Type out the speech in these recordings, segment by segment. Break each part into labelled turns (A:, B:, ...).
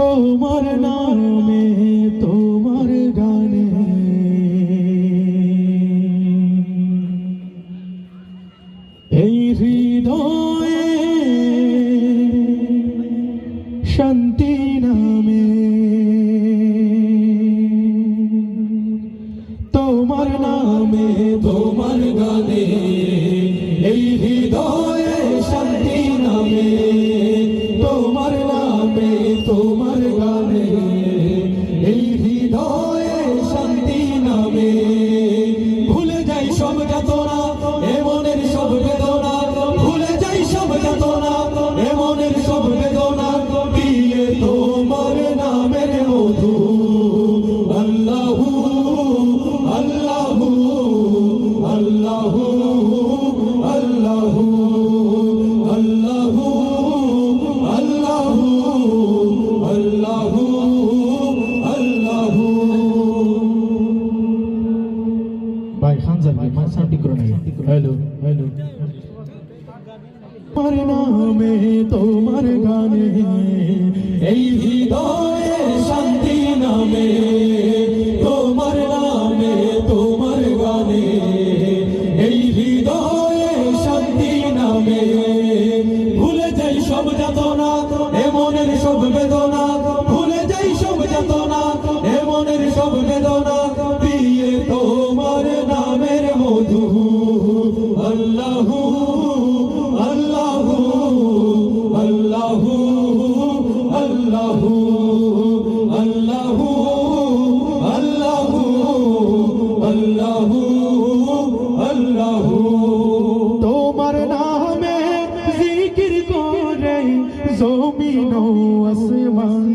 A: তোমার নামে, তোমার গানে। এই হৃদয়ে শান্তি নামে। তোমার নামে, তোমার গানে। এই হৃদয়ে শান্তি নামে। তোমার মার সাউন্ড ঠিক করো না হ্যালো হ্যালো তোমার নামে তোমার গানে, এই হৃদয়ে শান্তি নামে। তোমার নামে তোমার গানে, এই হৃদয়ে শান্তি নামে। ভুলে যাই সব যাতনা এমনের সব বেদনা। ভুলে যাই সব যাতনা এমনের সব বেদনা। জমিন আসমান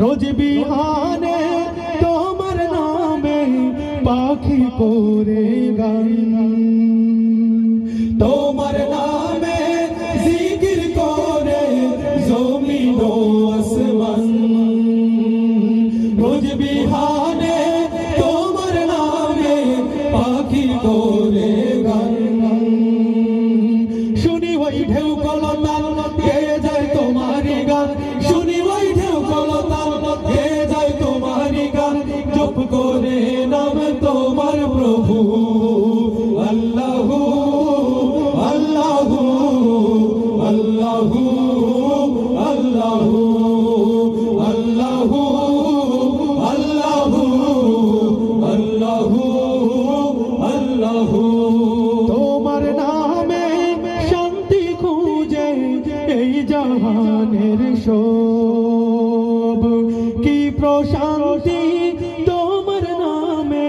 A: রোজ বিহানে তোমার নামে পাখি করে গান তোমার প্রশান্তি তোমার নামে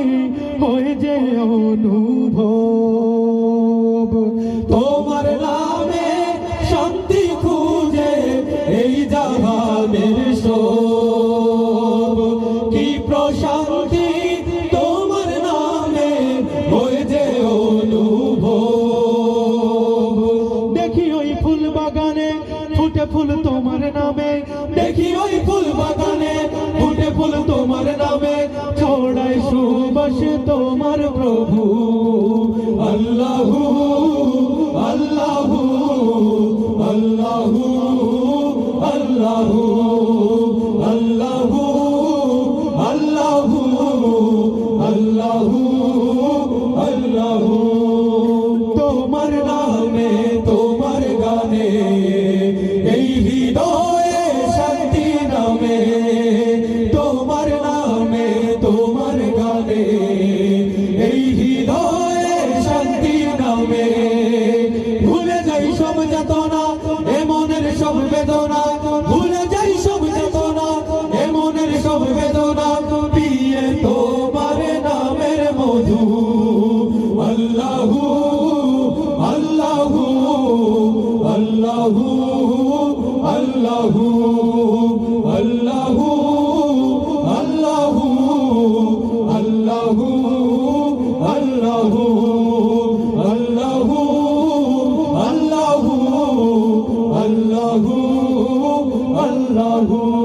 A: হয়ে যে অনুভব। তোমার নামে শান্তি খুঁজে এই জাহানের সব কি প্রশান্তি তোমার নামে হয়ে যে অনুভব। দেখি ওই ফুল বাগানে ফুটে ফুল তোমার নামে। দেখি ওই ফুল ফুল তোমার নামে ছড়ায় সুবাস তোমার প্রভু। আল্লাহ আল্লাহ আল্লাহ আল্লাহু। বেদনা, ভুলে যাই সব যাতনা এমনের সব বেদনা, পিয়ে তোমার নামের মধু। আল্লাহু আল্লাহু আল্লাহু আল্লাহু আল্লাহু। algum.